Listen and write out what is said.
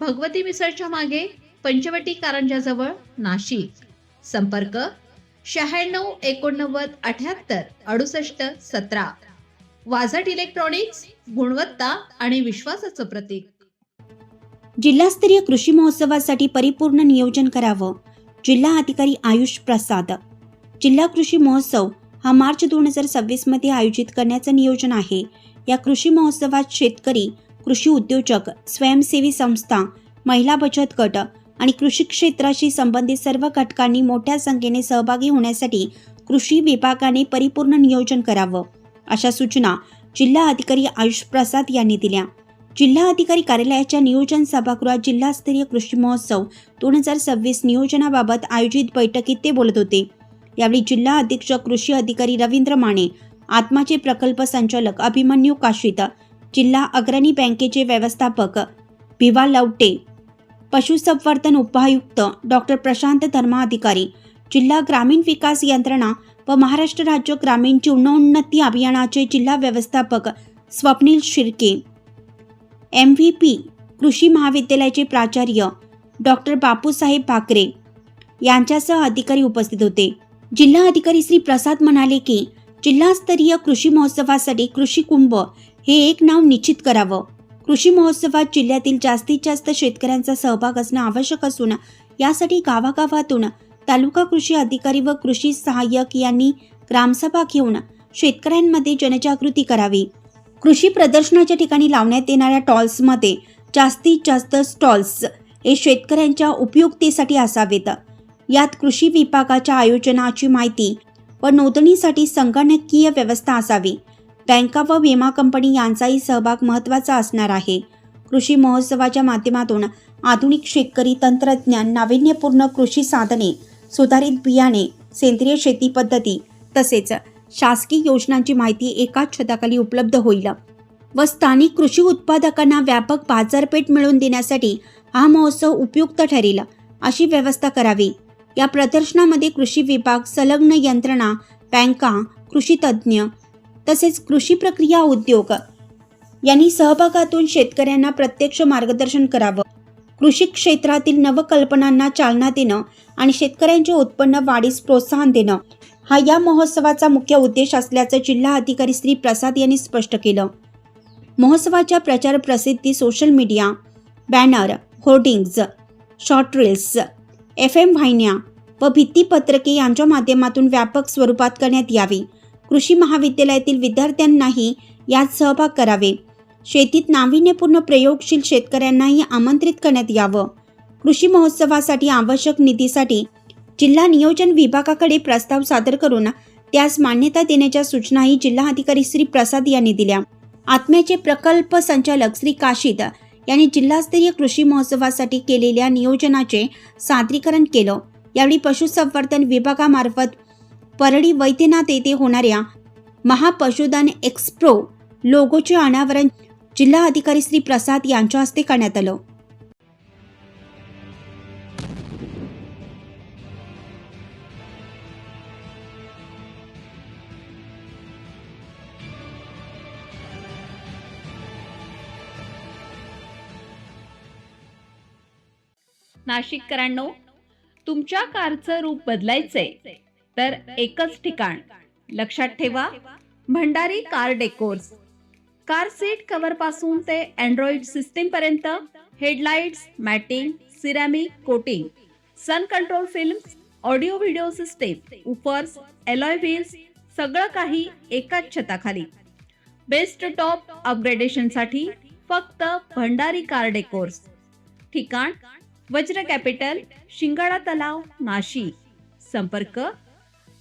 भगवती मिसळच्या मागे पंचवटी कारंजाजवळ नाशिक. संपर्क शहाण्णव एकोणनव्वद अठ्याहत्तर अडुसष्ट सतरा. वाझट इलेक्ट्रॉनिक्स गुणवत्ता आणि विश्वासाचं प्रतीक. जिल्हास्तरीय कृषी महोत्सवासाठी परिपूर्ण नियोजन करावं जिल्हा अधिकारी आयुष प्रसाद. जिल्हा कृषी महोत्सव हा मार्च दोन हजार सव्वीसमध्ये आयोजित करण्याचं नियोजन आहे. या कृषी महोत्सवात शेतकरी कृषी उद्योजक स्वयंसेवी संस्था महिला बचत गट आणि कृषी क्षेत्राशी संबंधित सर्व घटकांनी मोठ्या संख्येने सहभागी होण्यासाठी कृषी विभागाने परिपूर्ण नियोजन करावं अशा सूचना जिल्हा अधिकारी आयुष प्रसाद यांनी दिल्या. जिल्हा अधिकारी कार्यालयाच्या नियोजन सभागृहात जिल्हास्तरीय कृषी महोत्सव दोन हजार सव्वीस नियोजनाबाबत आयोजित बैठकीत ते बोलत होते. यावेळी जिल्हा अधीक्षक कृषी अधिकारी रवींद्र माने आत्माचे प्रकल्प संचालक अभिमन्यू काशीत जिल्हा अग्रणी बँकेचे व्यवस्थापक भिवा लवटे पशुसंवर्धन उपायुक्त डॉक्टर प्रशांत धर्माधिकारी जिल्हा ग्रामीण विकास यंत्रणा व महाराष्ट्र राज्य ग्रामीण जीवनोन्नती अभियानाचे जिल्हा व्यवस्थापक Swapnil Shirke M V P कृषी महाविद्यालयाचे प्राचार्य डॉक्टर बापूसाहेब भाकरे यांच्यासह अधिकारी उपस्थित होते. जिल्हा अधिकारी श्री प्रसाद म्हणाले की जिल्हास्तरीय कृषी महोत्सवासाठी कृषी कुंभ हे एक नाव निश्चित करावं. कृषी महोत्सवात जिल्ह्यातील जास्तीत जास्त शेतकऱ्यांचा सहभाग असणं आवश्यक असून यासाठी गावागावातून तालुका कृषी अधिकारी व कृषी सहाय्यक यांनी ग्रामसभा घेऊन शेतकऱ्यांमध्ये जनजागृती करावी. कृषी प्रदर्शनाच्या ठिकाणी लावण्यात येणाऱ्या टॉल्समध्ये जास्तीत जास्त स्टॉल्स हे शेतकऱ्यांच्या उपयुक्तेसाठी असावेत. यात कृषी विभागाच्या आयोजनाची माहिती व नोंदणीसाठी संगणकीय व्यवस्था असावी. बँका व विमा कंपनी यांचाही सहभाग महत्त्वाचा असणार आहे. कृषी महोत्सवाच्या माध्यमातून आधुनिक शेतकरी तंत्रज्ञान नाविन्यपूर्ण कृषी साधने सुधारित बियाणे सेंद्रिय शेती पद्धती तसेच शासकीय योजनांची माहिती एकाच छताखाली उपलब्ध होईल व स्थानिक कृषी उत्पादकांना व्यापक बाजारपेठ मिळवून देण्यासाठी हा महोत्सव उपयुक्त ठरेल अशी व्यवस्था करावी. या प्रदर्शनामध्ये कृषी विभाग संलग्न यंत्रणा बँका कृषी तज्ज्ञ तसेच कृषी प्रक्रिया उद्योग यांनी सहभागातून शेतकऱ्यांना प्रत्यक्ष मार्गदर्शन करावं. कृषी क्षेत्रातील नवकल्पनांना चालना देणं आणि शेतकऱ्यांचे उत्पन्न वाढीस प्रोत्साहन देणं हा या महोत्सवाचा मुख्य उद्देश असल्याचं जिल्हा अधिकारी श्री प्रसाद यांनी स्पष्ट केलं. महोत्सवाच्या प्रचार प्रसिद्धी social media banner hoardings short reels F M वाहिन्या व भित्तीपत्रके यांच्या माध्यमातून व्यापक स्वरूपात करण्यात यावी. कृषी महाविद्यालयातील विद्यार्थ्यांनाही यात सहभाग करावे. शेतीत नाविन्यपूर्ण प्रयोगशील शेतकऱ्यांनाही आमंत्रित करण्यात यावं. कृषी महोत्सवासाठी आवश्यक निधीसाठी जिल्हा नियोजन विभागाकडे प्रस्ताव सादर करून त्यास मान्यता देण्याच्या सूचनाही जिल्हाधिकारी श्री प्रसाद यांनी दिल्या. आत्म्याचे प्रकल्प संचालक श्री काशीद यांनी जिल्हास्तरीय कृषी महोत्सवासाठी केलेल्या नियोजनाचे सादरीकरण केलं. यावेळी पशुसंवर्धन विभागामार्फत परळी वैद्यनाथ येथे होणाऱ्या महापशुधन एक्सप्रो लोगोचे अनावरण जिल्हा अधिकारी श्री प्रसाद यांच्या हस्ते करण्यात आलं. नाशिककरांनो तुमच्या कारचं रूप बदलायचंय. तर एकच ठिकाण. लक्षात ठेवा Bhandari car decors. Car seat कव्हरपासून ते अँड्रॉइड सिस्टीम पर्यंत headlights matting ceramic coating sun control films audio video system उपर्स alloy wheels सगळं काही एकाच छताखाली. बेस्ट टॉप अपग्रेडेशनसाठी फक्त भंडारी कार डेकोर्स. ठिकाण वज्र कॅपिटल शिंगाडा तलाव नाशिक. संपर्क